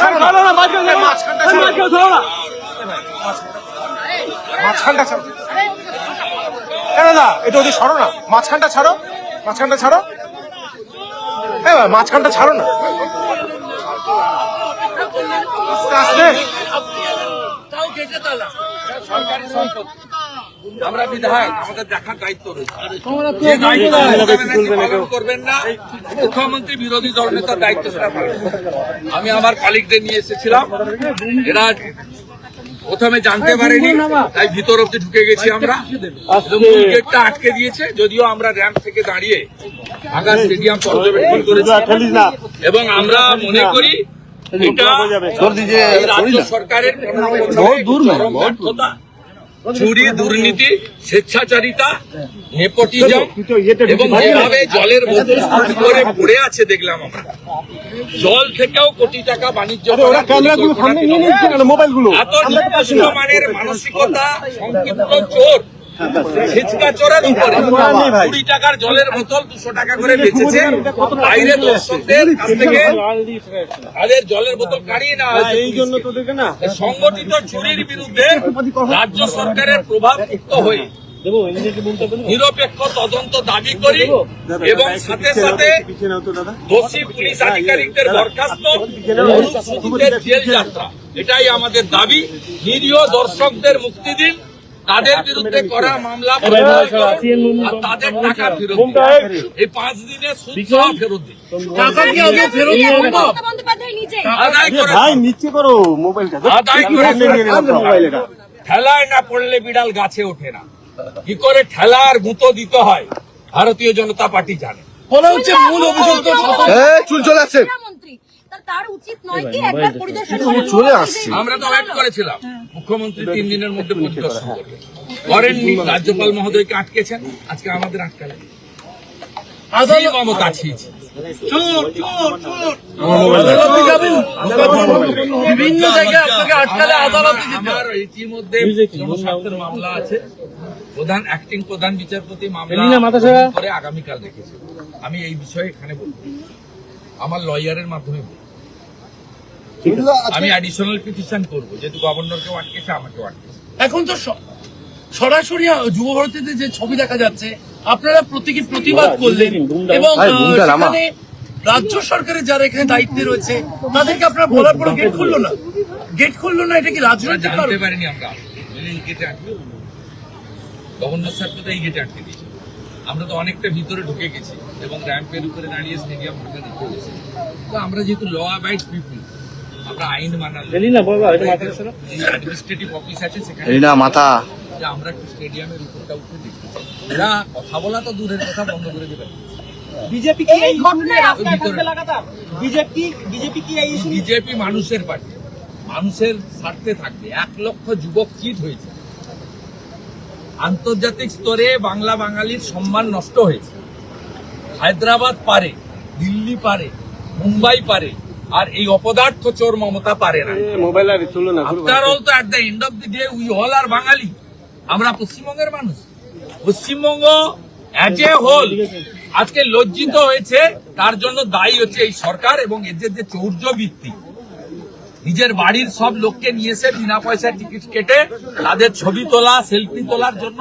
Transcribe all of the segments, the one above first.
ছাড়ো না। এই মাঝখানটা ছাড়ো। মাঝখানটা ছাড়ো কেন না এটা ওদের সরো না। মাঝখানটা ছাড়ো। মাঝখানটা ছাড়ো। ভাই, মাঝখানটা ছাড়ো না। আস্তে। আস্তে তাও গেটে তালা সরকারি। সম্পত্তি আমরা বিধায়ক আমাদের দেখার দায়িত্ব রয়েছে। যে দায়িত্ব করবেন না। মুখ্যমন্ত্রী বিরোধী দল নেতার দায়িত্ব সেটা আমি আমার কলিগদের নিয়ে এসেছিলাম। এরা প্রথমে জানতে পারেনি তাই ভিতর অব্দি ঢুকে গেছি আমরা। গেটটা আটকে দিয়েছে যদিও আমরা র্যাম্প থেকে দাঁড়িয়ে ঢাকা স্টেডিয়াম পর্যবেক্ষণ করেছি। এবং আমরা মনে করি এটা রাজ্য সরকারের ব্যর্থতা, চুরি দুর্নীতি স্বেচ্ছাচারিতা নেপোটিজম এবং যেভাবে জলের মধ্যে করে পড়ে আছে দেখলাম আমরা। জল থেকেও কোটি টাকা বাণিজ্য মানের মানসিকতা সংক্ষিপ্ত চোর। চোরের উপরে। কুড়ি টাকার জলের বোতল দুশো টাকা করে বেচেছে। বাইরে দর্শকদের কাছ থেকে তাদের জলের বোতল কাড়িয়ে নেওয়া হয়েছে এই জন্য তোদেরকে না সংগঠিত চুরির বিরুদ্ধে রাজ্য সরকারের প্রভাব মুক্ত হয়ে নিরপেক্ষ তদন্ত দাবি করি এবং সাথে সাথে দোষী পুলিশ আধিকারিকদের বরখাস্ত জেল যাত্রা। এটাই আমাদের দাবি। নিরীহ দর্শকদের মুক্তি দিন। তাদের বিরুদ্ধে করা মামলা তাদের টাকা ফেরত এই পাঁচ দিনে সুদ ফেরত দিন। টাকা কি আগে ফেরত দিব মমতা বন্দ্যোপাধ্যায় নিজে। আদায় নিচে করো মোবাইলটা। আদায় করে সামনে নিয়ে নিলাম মোবাইল এটা ঠেলায় না পড়লে বিড়াল গাছে ওঠে না। কি করে ঠেলার গুঁতো দিতে হয়? ভারতীয় জনতা পার্টি জানে। বলা হচ্ছে মূল অভিযুক্ত চুল চলে আসছে। মন্ত্রী তার উচিত নয় কি একবার পরিদর্শন করে চলে আসছে। আমরা তো ওয়েট করেছিলাম। মুখ্যমন্ত্রী তিন দিনের মধ্যে পরিদর্শন করবে। করেননি রাজ্যপাল মহোদয়কে আটকেছেন। আজকে আমাদের আটকালেন। মমতা ছিয়েছে বিভিন্ন জায়গায় আপনাকে আটকালে আদালতে আমার ইতিমধ্যে জনস্বার্থের মামলা আছে। প্রধান অ্যাক্টিং প্রধান বিচারপতি মামলা করে আগামীকাল রেখেছে আমি এই বিষয়ে এখানে বলব। আমার লয়ারের মাধ্যমে বলব। আমি অ্যাডিশনাল পিটিশন করব যেহেতু গভর্নরকেও আটকেছে আমাকেও আটকেছে। এখন তো সরাসরি যুব ভারতীতে যে ছবি দেখা যাচ্ছে আপনারা প্রতীকী প্রতিবাদ করলেন এবং সেখানে রাজ্য সরকারের যারা এখানে দায়িত্বে রয়েছে তাদেরকে আপনারা বলার পরে গেট খুললো না। গেট খুললো না এটা কি আমরা রাজনৈতিক জানতে পারিনি আমরা। এই গেটে আটকে গভর্নর স্যার তো এই গেটে আটকে দিয়েছে। আমরা তো অনেকটা ভিতরে ঢুকে গেছি এবং র্যাম্পের উপরে দাঁড়িয়ে স্টেডিয়াম ফাঁকা রেখে গেছি তো আমরা যেহেতু ল অ্যাবাইড পিপুল আমরা আইন মানার অ্যাডমিনিস্ট্রেটিভ অফিস আছে সেখানে মাথা। যে আমরা একটু স্টেডিয়ামের উপরটা উঠে দেখতে চাই। এরা কথা বলা তো দূরের কথা বন্ধ করে দেবে। বিজেপি কি এই ঘটনায় আপনার ভিতরে বিজেপি বিজেপি কি এই ইস্যু বিজেপি মানুষের পার্টি। মানুষের স্বার্থে থাকবে। এক লক্ষ যুবক চিট হয়েছে। আন্তর্জাতিক স্তরে বাংলা বাঙালির সম্মান নষ্ট হয়েছে। হায়দ্রাবাদ পারে দিল্লি পারে মুম্বাই পারে। আর এই অপদার্থ চোর মমতা পারে না। মোবাইল আর চলো আফটার অল তো at the end of the day we all are Bengali. আমরা পশ্চিমবঙ্গের মানুষ। পশ্চিমবঙ্গ অ্যাজ এ হোল আজকে লজ্জিত হয়েছে তার জন্য দায়ী হচ্ছে এই সরকার এবং এদের যে চৌর্য বৃত্তি নিজের বাড়ির সব লোককে নিয়েছে বিনা পয়সায় টিকিট কেটে তাদের ছবি তোলা সেলফি তোলার জন্য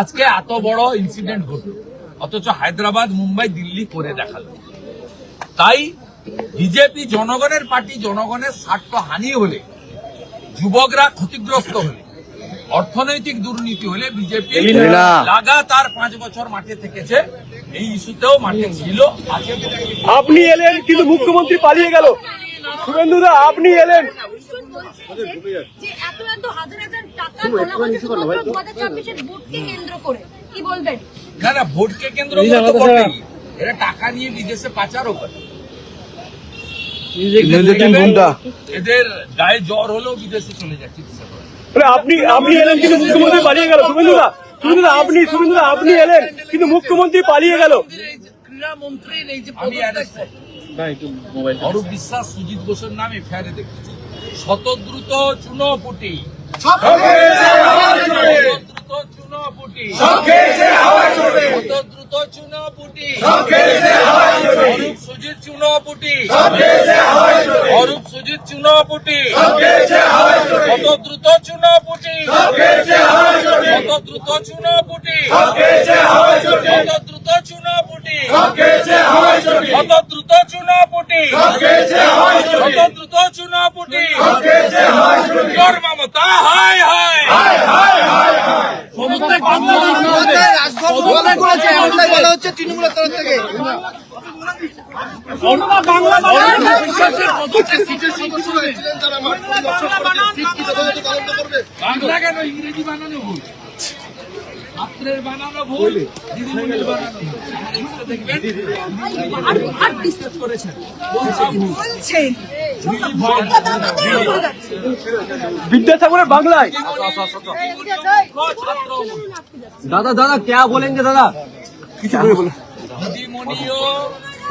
আজকে এত বড় ইনসিডেন্ট ঘটল। অথচ হায়দ্রাবাদ মুম্বাই দিল্লি করে দেখাল। তাই বিজেপি জনগণের পার্টি জনগণের স্বার্থ হানি হলে যুবকরা ক্ষতিগ্রস্ত হলে অর্থনৈতিক দুর্নীতি হলে বিজেপি লাগাতার পাঁচ বছর মাঠে থেকেছে। এই ইস্যুতেও মাঠে ছিল আপনি এলেন কিন্তু মুখ্যমন্ত্রী পালিয়ে গেল। শুভেন্দুদা আপনি এলেন। যে এত এত হাজার হাজার টাকা তোলা হয়েছে শুধুমাত্র দু হাজার ছাব্বিশের ভোটকে কেন্দ্র করে। কি বলবেন? না না ভোটকে কেন্দ্র করে টাকা নিয়ে বিদেশে পাচারও করে। ঘুমটা। এদের গায়ে জ্বর হলেও বিদেশে চলে যায় চিকিৎসা করে আপনি আপনি এলেন কিন্তু মুখ্যমন্ত্রী পালিয়ে গেল। শুভেন্দুদা শুভেন্দুদা আপনি শুভেন্দুদা আপনি এলেন কিন্তু মুখ্যমন্ত্রী পালিয়ে গেল। এই যে ক্রীড়া মন্ত্রীর এই যে আমি পদত্যাগ arrest করব। অরূপ বিশ্বাস সুজিত বোসের নাম এফআইআরে দেখেছি। শতদ্রুত চুনোপুটি। শতদ্রুত চুনোপুটি। শতদ্রুত চুনোপুটি। অরূপ সুজিত চুনোপুটি। কত দ্রুত চুনাপুটি। কত দ্রুত চুনাপুটি। কত দ্রুত চুনাপুটি। কত দ্রুত চুনাপুটি। কত দ্রুত চুনাপুটি। জোর মমতা হায় হায়। ক্ষমতায় বলা হচ্ছে তৃণমূলের তরফ থেকে। বাংলা কেন? ইংরেজি বানানো ভুল। আপনার বানানো ভুল দিদিমণির বানানো ভুল। এগুলো দেখবেন আর আর ডিস্টার্ব করেছেন। বলছেন বিদ্যাসাগরের বাংলায়। দাদা দাদা কে বলেंगे দাদা? কিছু করে বলো দিদিমণিও